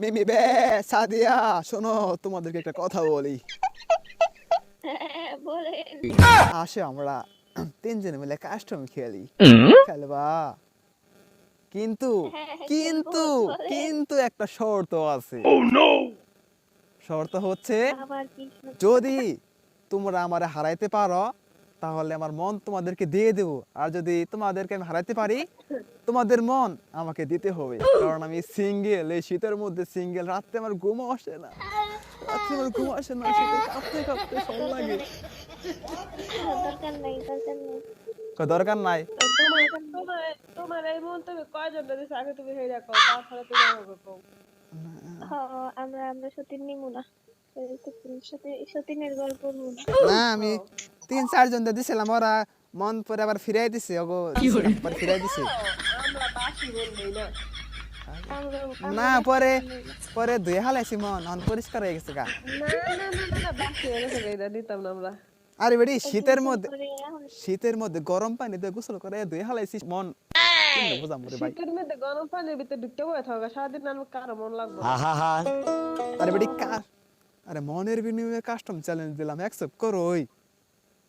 মিমি বে সাদিয়া শোনো তোমাদেরকে একটা কথা বলি। হ্যাঁ, আসে আমরা তিনজনে মিলে কাস্টম খেলি। খেলবা? কিন্তু হ্যাঁ, কিন্তু কিন্তু একটা শর্ত আছে। শর্ত হচ্ছে? যদি তোমরা আমারে হারাইতে পারো তাহলে আমার মন তোমাদেরকে দিয়ে দেবো। আর যদি তোমাদেরকে আমি হারাইতে পারি তোমাদের মন আমাকে দিতে হবে। কারণ আমি সিঙ্গেল এই শীতের মধ্যে সিঙ্গেল রাত্রে আমার ঘুম আসে না। রাত্রে আমার ঘুম আসে না শীতে কাঁপতে কাঁপতে সব লাগে। দরকার নাই দরকার নেই? কই দরকার নাই তোমার তোমার তোমার এই কয়জন দিছে আগে তুমি হেই রাখো তারপরে তুমি আমাকে কও। আমরা আমরা সতীন নিমু না এই তো সতী- সতীনের গল্প না না আমি তিন চারজন দিয়ে দিছিলাম ওরা মন পরে আবার ফিরাই দিছে ওগো আবার ফিরাই দিছে। না পরে পরে ধুয়ে হালাইছি মন মন পরিষ্কার হয়ে গেছে গা। হয়ে আরে বেডি শীতের মধ্যে শীতের মধ্যে গরম পানি দিয়ে গোসল করে ধুয়ে হালাইছি মন। মন আরে মনের বিনিময়ে কাস্টম চ্যালেঞ্জ দিলাম অ্যাকসেপ্ট করো ওই।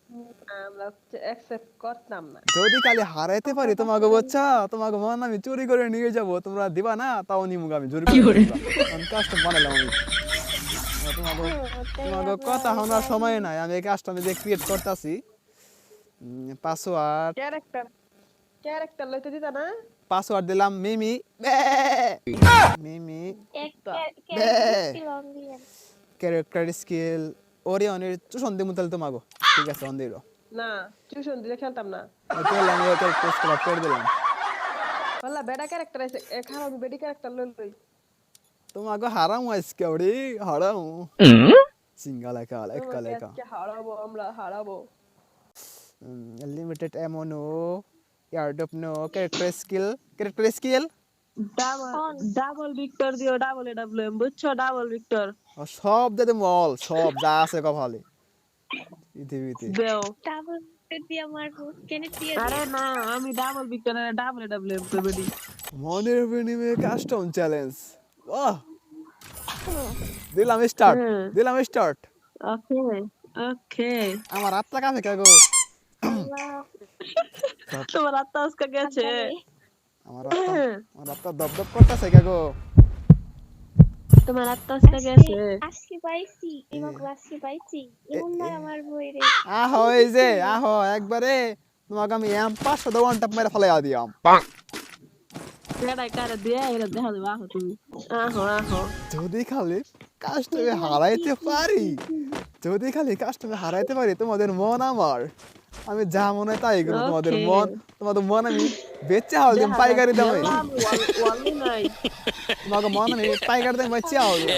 আমরা অ্যাকসেপ্ট করতাম না। যদি কালি হারাইতে পারি তোমাকে বচ্চা তোমাকে মন আমি চুরি করে নিয়ে যাব তোমরা দিবা না তাও নিমুক আমি জোর করে? কাস্টম বানালাম আমি। তোমাকে তোমাকে কথা শোনার সময় নাই আমি এই কাজটা আমি যে ক্রিয়েট করতেছি পাসওয়ার্ড ক্যারেক্টার ক্যারেক্টার লইতে দিতা না? পাসওয়ার্ড দিলাম মিমি। মিমি ক্যারেক্টার স্কিল ওরিয়নের চুষণ দিমু তাহলে তোমাকে ঠিক আছে অন দিল। না টিউশন দিলে খেলতাম না। করলাম ক্যারেক্টার স্কিল করে দিলাম। বললা বেডা ক্যারেক্টার আছে এ খারাপ আমি বেডি ক্যারেক্টার লই লই। তোমাকে হারাম আজকে ওরে হারাম। সিঙ্গা লেখা লেখা লেখা। আজকে হারাবো আমরা হারাবো। লিমিটেড এমনো ইয়ারডপ no character skill character skill double double Victor দিও ডাবল বুঝছ? ডাবল ভিক্টর সব দাদা মল সব যা আছে কপালে পৃথিবীতে দেও ডাবল দিয়ে মারবো কেন দিয়ে আরে না আমি ডাবল ভিক্টর আর ডাবল এডব্লিউএম করবে দি মনের বিনিময়ে কাস্টম চ্যালেঞ্জ বাহ দিলাম স্টার্ট দিলাম স্টার্ট ওকে ওকে। আমার আত্মা কাছে তোমার আত্মা আজকে গেছে। আমার আত্মা আমার আত্মা করতেছে কে গো? তোমার আত্মা আজকে গেছে। আজকে পাইছি। পাইছি। এমন না আমার আহো এই যে আহো একবারে তোমাকে আমি এম টাপ মেরে ফেলে দিয়াম। কেডাই কারে দিয়ে এরা দেখা দেবে আহো তুমি। আহো আহো। যদি খালি কাস্টমে হারাইতে পারি যদি খালি কাস্টমে হারাইতে পারি তোমাদের মন আমার। আমি যা মনে হয় তাই করব। তোমাদের. মন তোমাদের মন আমি বেচে হাল দিম পাইকারি দামে। তোমাকে মন আমি পাইকারি দামে বেচে হাল দিম।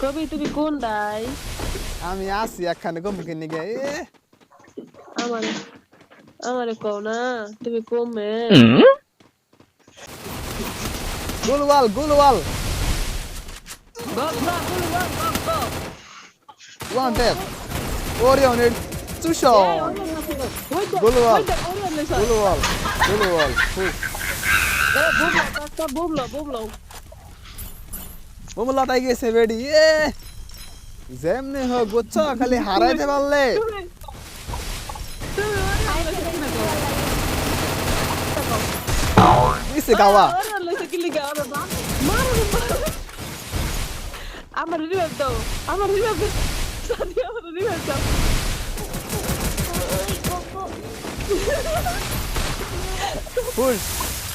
কবি তুমি কোন দাই আমি আসি একখানে কমকে নিয়ে এ। আমার আমারে কও না তুমি কমে। গুলওয়াল গুলওয়াল। গো গো গো গো গো ওয়ান ট্যাপ ওরিয়নের চুষো ফুস বুবলো বুবলো মোমলা তাই গেছে বেডি এ! যেমনি হোক বুঝছ? খালি হারাইতে পারলে। নিচে গাওয়া। আমার রিভাইভ দাও। আমার রিভাইভ সাদিয়া আমার রিভাইভ দাও।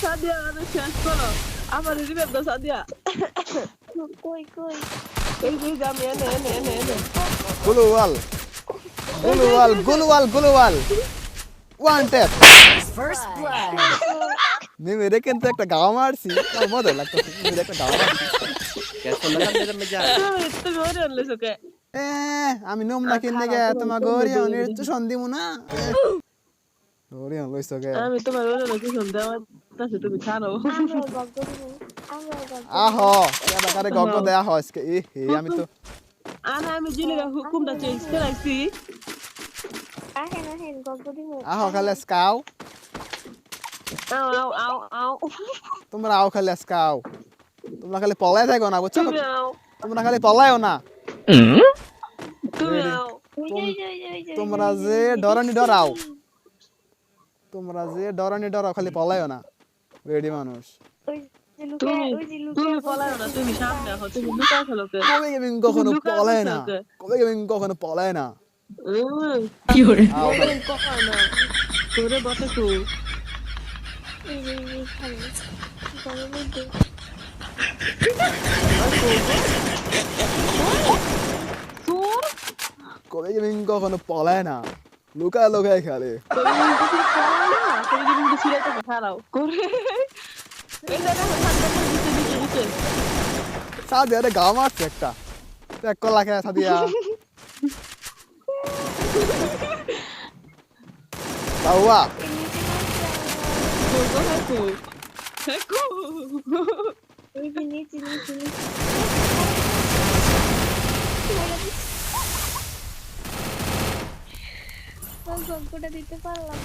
সাদিয়া আমার শেষ করো। আমার রিভাইভ দাও সাদিয়া। কই কই? এই যে আমি এনে এনে এনে এনে। গুলওয়াল। গুলওয়াল গুলওয়াল গুলওয়াল। ওয়ান ট্যাপ মেরে কিন্তু একটা গাওয়া মারছি। মজা লাগতেছে। মেরে একটা গাওয়া মারছি। তুমি তুমি ওরে আনলে ওকে এ আমি নোম না কিনে গে তোমার গরি অনির চুষণ দিমু না? গরি অন লইছ গে। আমি তোমার ওরে আনলে কি শুনতে আমার কাছে তুমি খানো দিব আমরা কারে কারে দেয়া হয় আজকে। এ হে আমি তো আনা আমি জিলিগা হুকুমটা চেঞ্জ করাইছি আহেন আহেন আহো খালে স্কাও আও। আও আও আও তোমরা আও খালে স্কাও তোমরা খালি পলাই থাকো না বুঝছ? তুমি তোমরা খালি পলায়ও না তুমি আও ওই যে, ওই যে, ওই যে, ওই যে, ওই তোমরা যে, ডরানি ডরাও। তোমরা যে ডরানি ডরাও খালি পলায়ও না রেডি মানুষ। কবে গেমিং কখনো পলায় না? কবে গেমিং কখনো পলায় না? বসে তো যে, এই যে, এখানে। ঘরের মধ্যে। তোর কবে গেমিং কখনো পলায় না লুকায় লুকায় খেলে সাদিয়া রে গা মারছে একটা এক কলা খেয়ে সাদিয়া নামছে আমার। গোগো হাকু হাকু ওই যে নিচে, নিচে, নিচে। আমার গল্পটা দিতে পারলাম।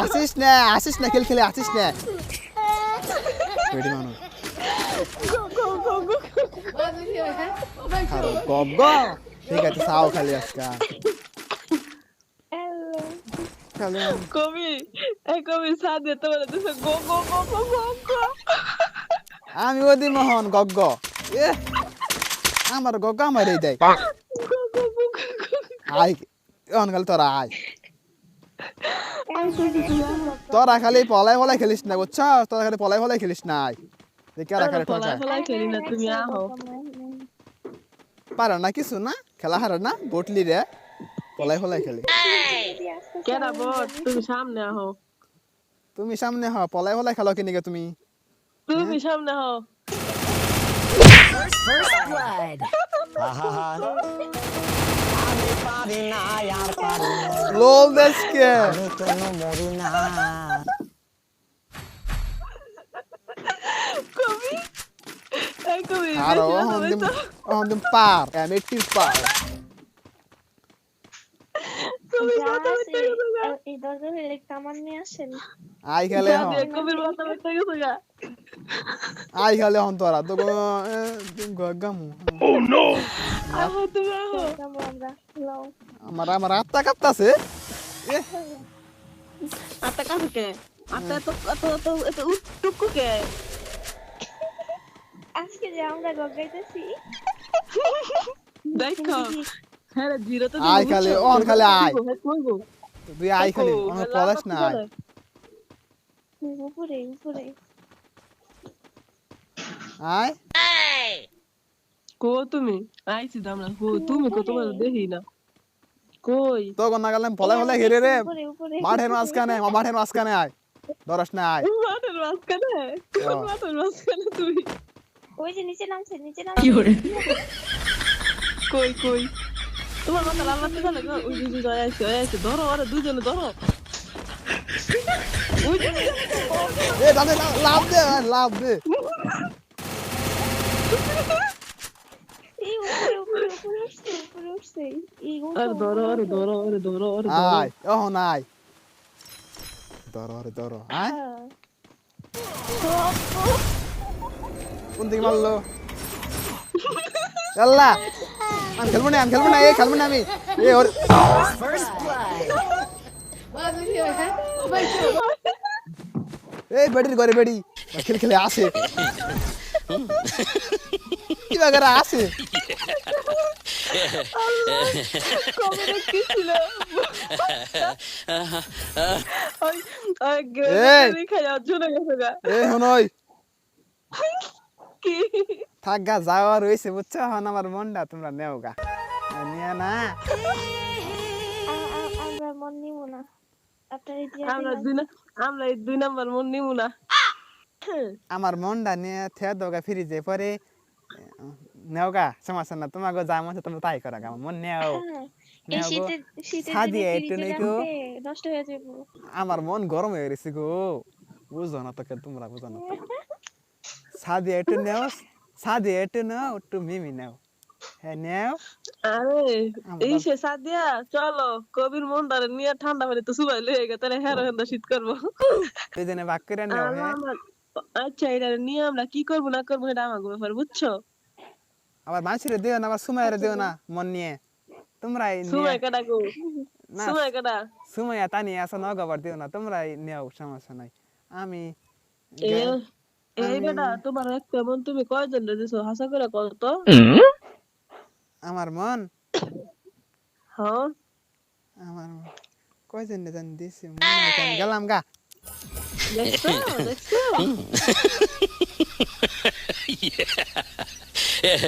আসিস না আসিস না খেল খেলে আসিস না। ঠিক আছে সাও খালি আজকে। খালি। কবি কবি সাদে তোমার গো গো গো গো গো আমি ওদি মোহন গগ্গ এ আমার আমার এই দেয়। আই অন খালি তোরা আয়। তোরা খালি পলাই পলাই খেলিস না বুঝছ? তোরা খালি পলাই পলাই খেলিস না দেখে আর খালি ঠকায় ফলাই খেলি না তুমি আহো। পারে না কিছু না? খেলা হারে না? বটলি রে। পলাই পলাই খেলি। কেডা বট? তুমি সামনে আহো। তুমি সামনে হ পলাই পলাই খেলো কিনিকে তুমি? তুমি সামনে আহো লোল দেশকে কবি এই কবি আর বেশি ওহন কথা দিম বলছো। ওহন দিম পার এমিটিভ পার কবি। এই দরজা হলে কামান নিয়ে আসেন আই খেলে হ সাদে কবির কথা বলতে গেছো গা। আই খেলে হন তোরা তো গামু আহো তুমি আহো যাব আমার আমার আত্মা কাঁপতাছে আত্মা কাছে আত্মা এত এত এত এত উটুকু কে আজকে যে আমরা গগাইতেছি দেখো হ্যাঁ জিরো তো আয় খালি, অন খালি আয়। তুই আই খালি অনেক পলাস না উপরে উপরে আয়। কো তুমি? আইছি দামনা কো তুমি কো তোমার দেখি না। কই? তো গন্না গেলাম পলাই ঘিরে রে। মাঠের মাঝখানে মাঠের মাঝখানে আয়। ধরস না আয়। মাঠের মাঝখানে? কোন। মাঠের মাঝখানে তুমি? ওই যে নিচে নামছে নিচে নামছে। কই কই? তোমার মাথা লাল চলে গো? ওই দুজন জয় আইছে জয় আইছে ধরো আরে দুজনে ধরো। ওই যে এ দাদা লাভ দে লাভ দে এই উপরে উপরে উপরে উঠছে উপরে উঠছে এই উঠো, আরে ধরো আরে ধরো আরে ধরো আরে ধরো আয় ওহন আয় ধরো রে ধরো আয়। কোন দিকে মারলো আল্লাহ আমি খেলব না আমি খেলব না এ খেলব না আমি এ ওর এই বেডির ঘরে বেডি খেল আসে কবে থাক যাওয়া রয়েছে বুঝছ? হন আমার মনটা তোমরা নেও গা। নিয়ে না। আমরা মন নিব না। দুই আমরা দুই নাম্বার মন নিমু না। আমার মনটা নিয়ে থে দোগা ফিরিজে পরে নেও গা সমস্যা না তোমাকে যা মন তোমরা তাই করো গা আমার মন নেও হ্যাঁ, শীতে শীতের একটু হয়ে যাব। আমার মন গরম হয়ে গেছে গো। বুঝো না তোকে তোমরা বুঝো না তো। একটু নেও সাদিয়া একটু নাও একটু মিমি নাও। হ্যাঁ নেও। আরে এই সে সাদিয়া চলো কবির মন নিয়ে ঠান্ডা পানি তো সুবাই লয়ে গে তাহলে হেরো হেন্দা শীত করব। দুজনে আচ্ছা এটা নিয়ে আমরা কি করব না করব এটা আমার ব্যাপার বুঝছ? আবার মানুষের দিও না আবার সুমাইয়ের দিও না মন নিয়ে। তোমরাই নিয়ে। সময় কাটা গো। সময় কাটা। সুমাইয়া তা নিয়ে আসো নগবার দিও না তোমরাই নেও সমস্যা নাই। আমি এই বেটা তোমার এক কেমন? তুমি কয়জন দিছো হাসা করে কত আমার মন? হ্যাঁ। আমার কয়জন জানি দিছি মনে নাই তো, আমি গেলাম গা দেখছ দেখছ